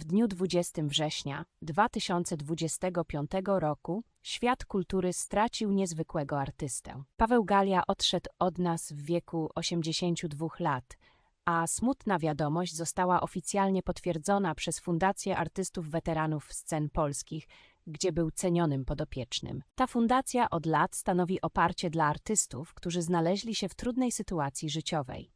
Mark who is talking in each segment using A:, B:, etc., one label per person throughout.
A: W dniu 20 września 2025 roku świat kultury stracił niezwykłego artystę. Paweł Galia odszedł od nas w wieku 82 lat, a smutna wiadomość została oficjalnie potwierdzona przez Fundację Artystów Weteranów Scen Polskich, gdzie był cenionym podopiecznym. Ta fundacja od lat stanowi oparcie dla artystów, którzy znaleźli się w trudnej sytuacji życiowej,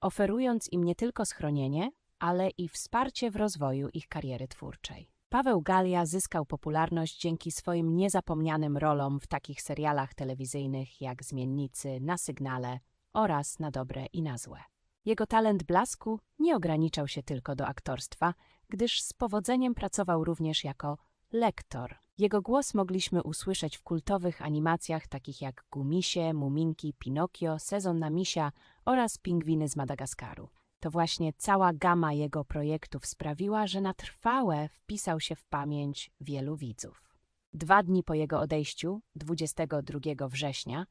A: oferując im nie tylko schronienie, ale i wsparcie w rozwoju ich kariery twórczej. Paweł Galia zyskał popularność dzięki swoim niezapomnianym rolom w takich serialach telewizyjnych jak Zmiennicy, Na Sygnale oraz Na Dobre i na Złe. Jego talent blasku nie ograniczał się tylko do aktorstwa, gdyż z powodzeniem pracował również jako lektor. Jego głos mogliśmy usłyszeć w kultowych animacjach takich jak Gumisie, Muminki, Pinokio, Sezon na Misia oraz Pingwiny z Madagaskaru. To właśnie cała gama jego projektów sprawiła, że na trwałe wpisał się w pamięć wielu widzów. Dwa dni po jego odejściu, 22 września,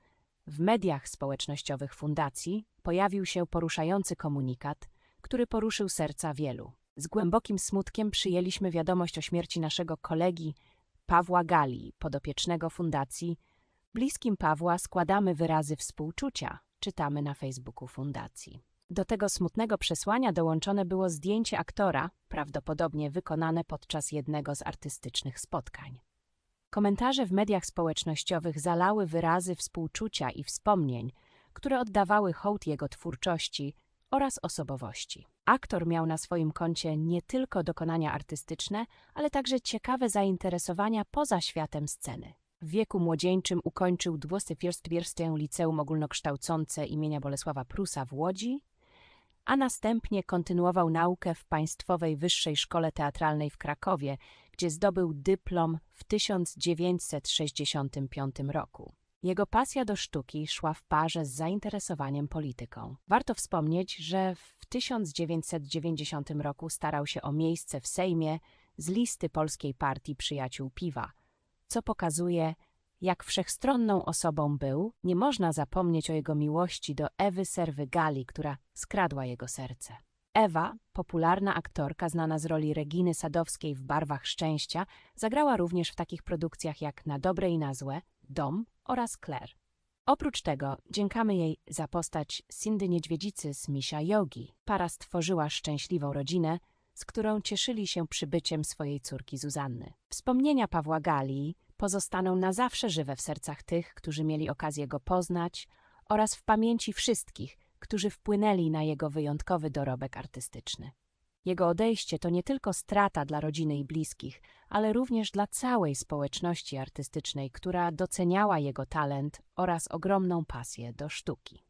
A: w mediach społecznościowych fundacji pojawił się poruszający komunikat, który poruszył serca wielu. Z głębokim smutkiem przyjęliśmy wiadomość o śmierci naszego kolegi Pawła Gali, podopiecznego fundacji. Bliskim Pawła składamy wyrazy współczucia, czytamy na Facebooku fundacji. Do tego smutnego przesłania dołączone było zdjęcie aktora, prawdopodobnie wykonane podczas jednego z artystycznych spotkań. Komentarze w mediach społecznościowych zalały wyrazy współczucia i wspomnień, które oddawały hołd jego twórczości oraz osobowości. Aktor miał na swoim koncie nie tylko dokonania artystyczne, ale także ciekawe zainteresowania poza światem sceny. W wieku młodzieńczym ukończył 21. Liceum Ogólnokształcące imienia Bolesława Prusa w Łodzi, a następnie kontynuował naukę w Państwowej Wyższej Szkole Teatralnej w Krakowie, gdzie zdobył dyplom w 1965 roku. Jego pasja do sztuki szła w parze z zainteresowaniem polityką. Warto wspomnieć, że w 1990 roku starał się o miejsce w Sejmie z listy Polskiej Partii Przyjaciół Piwa, co pokazuje, jak wszechstronną osobą był, nie można zapomnieć o jego miłości do Ewy Serwy Gali, która skradła jego serce. Ewa, popularna aktorka znana z roli Reginy Sadowskiej w Barwach Szczęścia, zagrała również w takich produkcjach jak Na dobre i na złe, Dom oraz Claire. Oprócz tego dziękamy jej za postać Cindy Niedźwiedzicy z Misia Yogi. Para stworzyła szczęśliwą rodzinę, z którą cieszyli się przybyciem swojej córki Zuzanny. Wspomnienia Pawła Gali pozostaną na zawsze żywe w sercach tych, którzy mieli okazję go poznać oraz w pamięci wszystkich, którzy wpłynęli na jego wyjątkowy dorobek artystyczny. Jego odejście to nie tylko strata dla rodziny i bliskich, ale również dla całej społeczności artystycznej, która doceniała jego talent oraz ogromną pasję do sztuki.